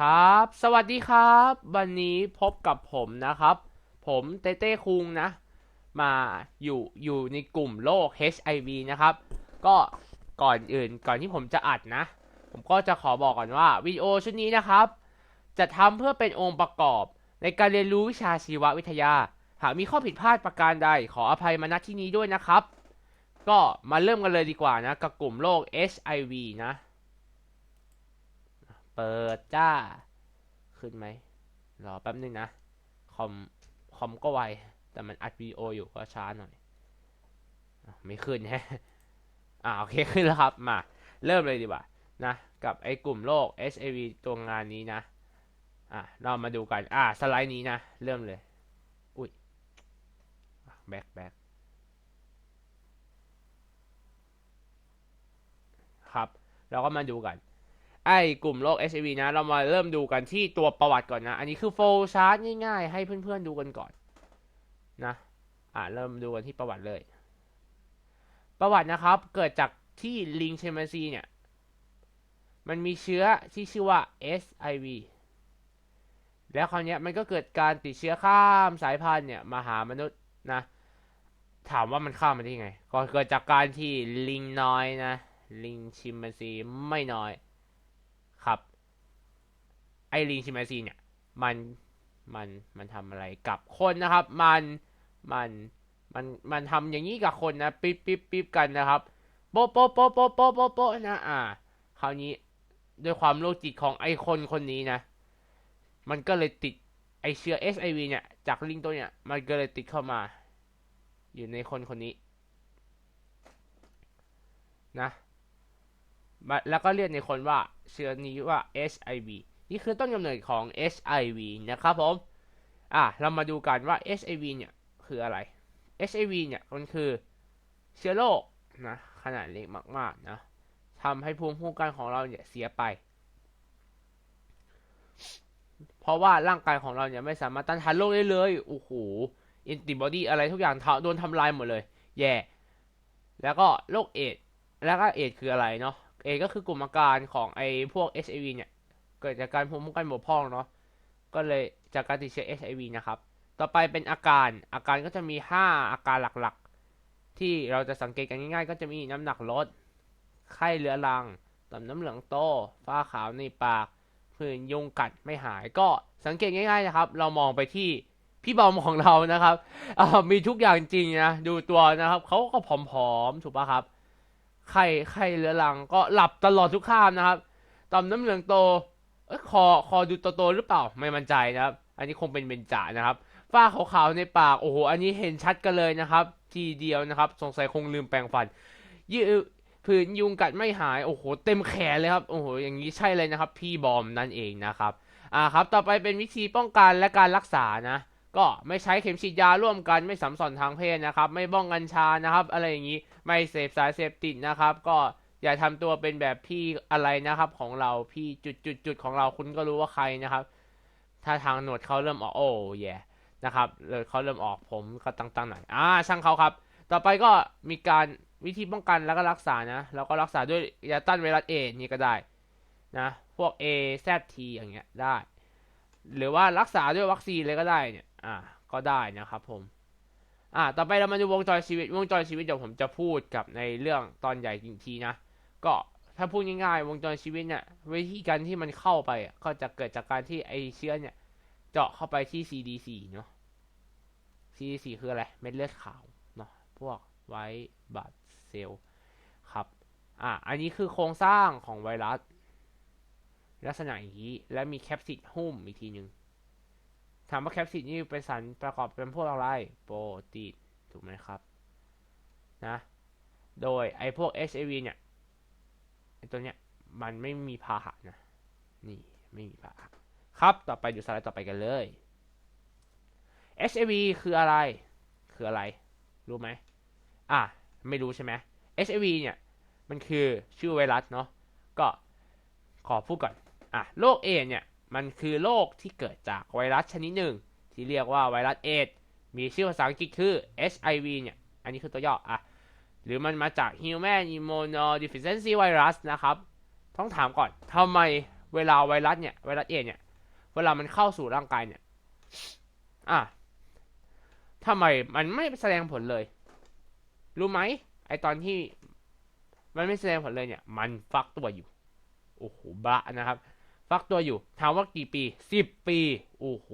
ครับ สวัสดีครับ วันนี้พบกับผมนะครับ ผมเต้เต้คุงนะ มาอยู่อยู่ในกลุ่มโรค HIV นะครับ ก็ก่อนอื่นก่อนที่ผมจะอัดนะ ผมก็จะขอบอกก่อนว่าวิดีโอชุดนี้นะครับ จะทำเพื่อเป็นองค์ประกอบ ในการเรียนรู้วิชาชีววิทยา หากมีข้อผิดพลาดประการใดขออภัยมาณที่นี้ด้วยนะครับ ก็มาเริ่มกันเลยดีกว่านะกับกลุ่มโรค HIV นะ ปิดจ้า ขึ้นไหมรอแป๊บนึงนะ คอม คอมก็ไว แต่มันอัดวีโออยู่ก็ช้าหน่อยไม่ขึ้นแฮะอ่าโอเคขึ้นแล้วครับ มา เริ่มเลยดีกว่า นะ กับไอ้กลุ่มโรค HIV ตัวงานนี้นะ อะ เรามาดูกัน อ่า สไลด์นี้นะ เริ่มเลย อุ้ย แบ็คแบ็คครับ เราก็มาดูกัน ไอ้กลุ่มโรค HIV นะ เรามาเริ่มดูกันที่ตัวประวัติก่อนนะ อันนี้คือโฟลชาร์ตง่ายๆ ให้เพื่อนๆดูกันก่อนนะ อ่าเริ่มดูกันที่ประวัติเลย ประวัตินะครับ เกิดจากที่ลิงเชมซีเนี่ย มันมีเชื้อที่ชื่อว่า SIV แล้วคราวเนี้ยมันก็เกิดการติดเชื้อข้ามสายพันธุ์เนี่ยมาหามนุษย์นะ ถามว่ามันข้ามมาได้ยังไง ก็เกิดจากการที่ลิงน้อยนะ ลิงชิมแปนซีไม่น้อย ไอลิงชิมแปนซีเนี่ย มันมันมันทำอะไรกับคนนะครับ มันมันมันมันทำอย่างนี้กับคนนะปิ๊บปิ๊บปิ๊บกันนะครับโป๊ะโป๊ะโป๊ะโป๊ะโป๊ะโป๊ะโป๊ะนะอ่า คราวนี้ด้วยความโรคจิตของไอคนคนนี้นะ มันก็เลยติดไอเชื้อ HIV เนี่ย จากลิงตัวเนี่ย มันก็เลยติดเข้ามา อยู่ในคนคนนี้ นะมาแล้วก็เรียกในคนว่าเชื้อนี้ว่า HIV นี่คือต้นกำเนิดของ HIV นะครับผม อะ เรามาดูกันว่า HIV เนี่ยคืออะไร HIV เนี่ยมันคือเชื้อโรคนะขนาดเล็กมากๆนะทำให้ภูมิคุ้มกันของเราเนี่ยเสียไป เพราะว่าร่างกายของเราเนี่ยไม่สามารถต้านทานโรคได้เลย โอ้โหแอนติบอดีอะไรทุกอย่างโดนทำลายหมดเลย แย่แล้วก็โรคเอดแล้วก็เอดคืออะไรเนาะ เอดก็คือกลุ่มอาการของไอ้พวก HIV เนี่ย เกิดจากการภูมิคุ้มกันบกพร่องเนาะก็เลยจากการติดเชื้อ HIV นะครับ ต่อไปเป็นอาการ อาการก็จะมี 5 อาการหลักๆ ที่เราจะสังเกตกันง่ายๆ ก็จะมีน้ำหนักลด ไข้เรื้อรัง ต่อมน้ำเหลืองโต ฝ้าขาวในปากผื่นยุงกัดไม่หาย ก็สังเกตง่ายๆนะครับ เรามองไปที่พี่บอมของเรานะครับ มีทุกอย่างจริงนะ ดูตัวนะครับเขาก็ผอมๆ ถูกปะครับ ไข้ไข้เรื้อรังก็หลับตลอดทุกข้ามนะครับ ต่อมน้ำเหลืองโต เอ้ยคอคอดูโตๆหรือเปล่าไม่มั่นใจนะครับ อันนี้คงเป็นเบญจานะครับฝ้าขาวๆในปากโอ้โหอันนี้เห็นชัดกันเลยนะครับ ทีเดียวนะครับ สงสัยคงลืมแปรงฟันยืผื่นยุงกัดไม่หายโอ้โหเต็มแขนเลยครับโอ้โหอย่างนี้ใช่เลยนะครับ พี่บอมนั่นเองนะครับอ่าครับต่อไปเป็นวิธีป้องกันและการรักษานะ ก็ไม่ใช้เข็มฉีดยาร่วมกันไม่สัมสอนทางเพศนะครับ ไม่บ้องกัญชานะครับ อะไรอย่างนี้ไม่เสพสารเสพติดนะครับ ก็ อย่าทำตัวเป็นแบบพี่อะไรนะครับ ของเราพี่จุดจุดจุดของเราคุณก็รู้ว่าใครนะครับ ถ้าทางหนวดเขาเริ่มออกโอ้แย่นะครับเลยเขาเริ่มออกผมก็ตั้งๆหน่อยอ่าช่างเขาครับ ต่อไปก็มีการวิธีป้องกันแล้วก็รักษานะแล้วก็รักษาด้วยยาต้านไวรัสเอนี่ก็ได้นะพวก A Z T อย่างเงี้ยได้ หรือว่ารักษาด้วยวัคซีนเลยก็ได้เนี่ยอ่าก็ได้นะครับผมอ่าต่อไปเรามาดูวงจรชีวิตวงจรชีวิตเดี๋ยวผมจะพูดกับในเรื่องตอนใหญ่จริงทีนะ ก็ถ้าพูดง่ายๆวงจรชีวิตเนี่ยวิธีการที่มันเข้าไปก็จะเกิดจากการที่ไอเชื้อเนี่ย เจาะเข้าไปที่ CD4 เนาะ CD4 คืออะไร เม็ดเลือดขาวเนาะพวกไวบัตเซลครับอ่าอันนี้คือโครงสร้างของไวรัส ลักษณะอย่างนี้และมีแคปซิดหุ้มอีกทีหนึ่งถามว่าแคปซิดนี่เป็นสารประกอบเป็นพวกอะไรโปรตีนถูกไหมครับนะโดยไอพวก HIV เนี่ย ตัวเนี้ยมันไม่มีพาหะนะ นี่ไม่มีพาหะครับ ต่อไปดูสไลด์ต่อไปกันเลย HIV คืออะไร คืออะไร รู้ไหม อะ ไม่รู้ใช่ไหม HIV เนี่ย มันคือชื่อไวรัสเนาะ ก็ขอพูดก่อน อะ โรคเอดเนี่ย มันคือโรคที่เกิดจากไวรัสชนิดหนึ่ง ที่เรียกว่าไวรัสเอด มีชื่อภาษาอังกฤษคือ HIV เนี่ย อันนี้คือตัวย่อ อะ หรือมันมาจาก Human Immunodeficiency Virus นะครับ ต้องถามก่อนทำไมเวลาไวรัสเนี่ย ไวรัสเอเนี่ย เวลามันเข้าสู่ร่างกายเนี่ย อะทำไมมันไม่แสดงผลเลย รู้ไหม ไอตอนที่มันไม่แสดงผลเลยเนี่ย มันฟักตัวอยู่ โอ้โหบะนะครับ ฟักตัวอยู่ ถามว่ากี่ปีสิบปี โอ้โห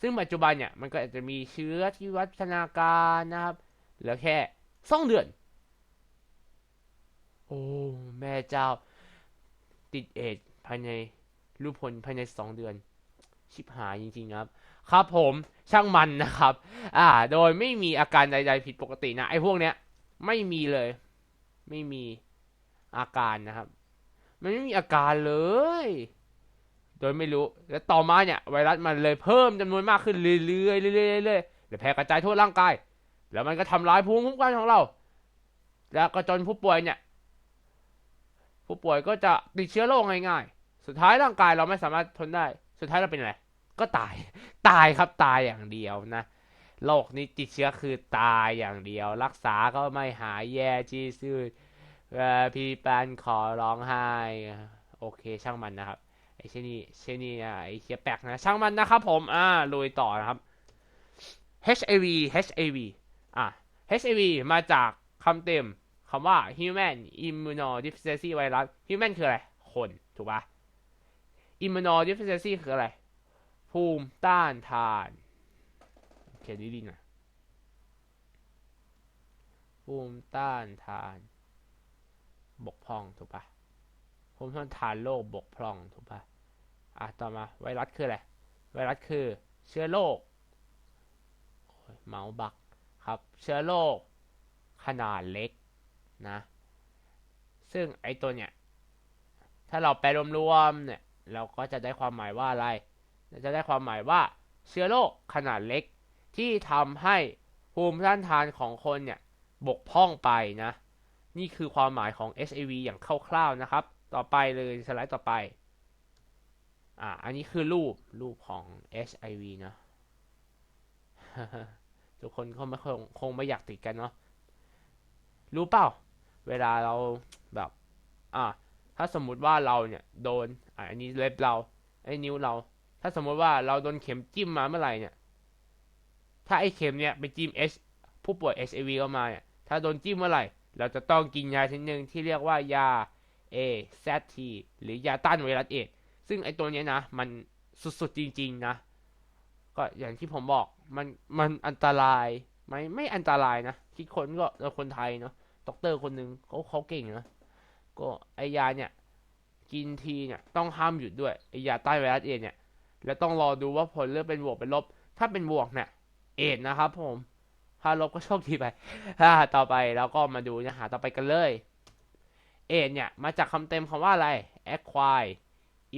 ซึ่งปัจจุบันเนี่ย มันก็อาจจะมีเชื้อที่วัฒนาการนะครับ เหลือแค่ สองเดือน โอ้ แม่เจ้า ติดเอดภายในรูปพลภายในสองเดือน ชิบหายจริงๆครับ ครับผมช่างมันนะครับ อ่า โดยไม่มีอาการใด ๆ ผิดปกตินะ ไอ้พวกเนี้ย ไม่มีเลย ไม่มีอาการนะครับ มันไม่มีอาการเลย โดยไม่รู้ แล้วต่อมาเนี่ย ไวรัสมันเลยเพิ่มจำนวนมากขึ้นเรื่อยๆเรื่อยๆเรื่อยๆแล้วแพร่กระจายทั่วร่างกาย แล้วมันก็ทำลายภูมิคุ้มกันของเรา แล้วก็จนผู้ป่วยเนี่ย ผู้ป่วยก็จะติดเชื้อโรคง่ายๆ สุดท้ายร่างกายเราไม่สามารถทนได้ สุดท้ายเราเป็นอะไร ก็ตาย ตายครับตายอย่างเดียวนะ โรคนี้ติดเชื้อคือตายอย่างเดียว รักษาก็ไม่หายแย่ที่สุดเอ่อพี่ปานขอร้องไห้ โอเคช่างมันนะครับ ไอ้เชนี่เชนี่อะไอ้เคียแปลกนะ ช่างมันนะครับผม อ่าลุยต่อนะครับ HIV HIV อะ HIV มาจากคำเต็มคำว่า human immunodeficiency virus human คืออะไร คนถูกปะ immunodeficiency คืออะไร ภูมิต้านทานเขียนดีๆหน่อยภูมิต้านทาน บกพร่องถูกปะภูมิต้านทานโรคบกพร่องถูกปะอะต่อมาไวรัสคืออะไร ไวรัสคือเชื้อโรคเมาส์บัก ครับ เชื้อโรคขนาดเล็กนะ ซึ่งไอตัวเนี่ย ถ้าเราแปลรวมๆเนี่ย เราก็จะได้ความหมายว่าอะไรจะได้ความหมายว่าเชื้อโรคขนาดเล็ก ที่ทำให้ภูมิต้านทานของคนเนี่ย บกพร่องไปนะ นี่คือความหมายของ HIV อย่างคร่าวๆนะครับ ต่อไปเลยสไลด์ต่อไป อ่า อันนี้คือรูปรูปของ HIV นะ ทุกคนก็ไม่คงคงไม่อยากติดกันเนาะรู้เปล่า เวลาเราแบบ อ่า ถ้าสมมุติว่าเราเนี่ย โดนอ่าอันนี้เล็บเราไอ้นิ้วเรา ถ้าสมมติว่าเราโดนเข็มจิ้มมาเมื่อไหร่เนี่ย ถ้าไอ้เข็มเนี่ยไปจิ้ม H ผู้ป่วย HIV เข้ามาเนี่ย ถ้าโดนจิ้มเมื่อไหร่ เราจะต้องกินยาชนิดหนึ่งที่เรียกว่ายา AZT หรือยาต้านไวรัสเอดซึ่งไอ้ตัวเนี้ยนะ มันสุดๆจริง ๆ นะ ก็อย่างที่ผมบอกมันมันอันตรายไหมไม่อันตรายนะคิดคนก็เราคนไทยเนาะด็อกเตอร์คนหนึ่งเขาเขาเก่งนะก็ไอยาเนี่ย กินทีเนี่ยต้องห้ามหยุดด้วยไอยาต้านไวรัสเอดเนี่ย แล้วต้องรอดูว่าผลเลือดเป็นบวกเป็นลบ ถ้าเป็นบวกเนี่ยเอดนะครับผมถ้าลบก็โชคดีไปอ่าต่อไปเราก็มาดูเนื้อหาต่อไปกันเลย เอดเนี่ย มาจากคำเต็มคำว่าอะไร acquired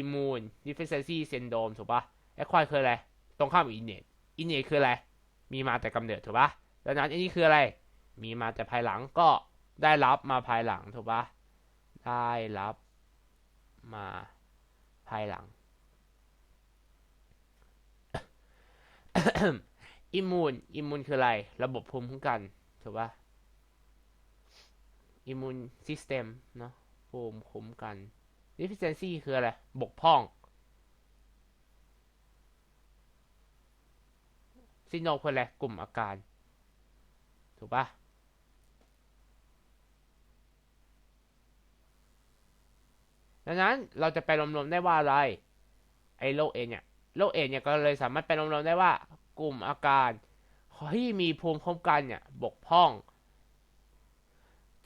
immune deficiency syndrome ถูกปะ acquired คืออะไร ตรงข้ามกับ innate innate คืออะไร มีมาแต่กำเนิดถูกปะดังนั้นอันนี้คืออะไร มีมาแต่ภายหลังก็ได้รับมาภายหลังถูกปะได้รับมาภายหลังอิมมูนอิมมูนคืออะไร ระบบภูมิคุ้มกันถูกปะอิมมูนซิสเต็มเนาะภูมิคุ้มกัน deficiency คืออะไร บกพร่อง ซิโนคืออะไรกลุ่มอาการ ถูกปะดังนั้นเราจะไปรวมๆได้ว่าอะไร ไอ้โรคเอเนี่ยโรคเอเนี่ยก็เลยสามารถไปรวมๆได้ว่ากลุ่มอาการที่มีภูมิคุ้มกันเนี่ยบกพร่อง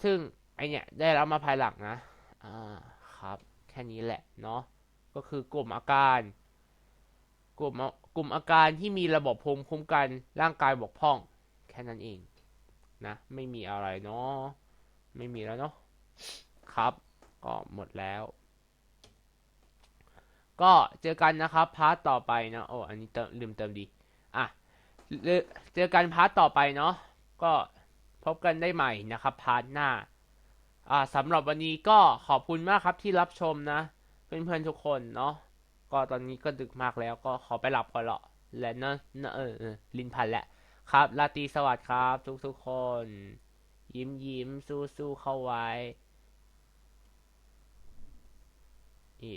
ซึ่งไอเนี่ยได้รับมาภายหลังนะอ่าครับ แค่นี้แหละเนาะก็คือกลุ่มอาการ กลุ่ม กลุ่มอาการที่มีระบบภูมิคุ้มกันร่างกายบกพร่อง แค่นั้นเองนะ ไม่มีอะไรเนาะไม่มีแล้วเนาะครับ ก็หมดแล้ว ก็เจอกันนะครับพาร์ทต่อไปนะโอ้อันนี้เติมลืมเติมดีอะเจอกันพาร์ทต่อไปเนาะก็พบกันได้ใหม่นะครับพาร์ทหน้าอ่าสำหรับวันนี้ก็ขอบคุณมากครับที่รับชมนะ เพื่อนๆทุกคนเนาะ ก็ตอนนี้ก็ดึกมากแล้วก็ขอไปหลับก่อนละและเนอะเนอะเออลินพันแหละครับลาตรีสวัสดิ์ครับ ทุกๆคน ยิ้มยิ้มสู้สู้เข้าไว้อี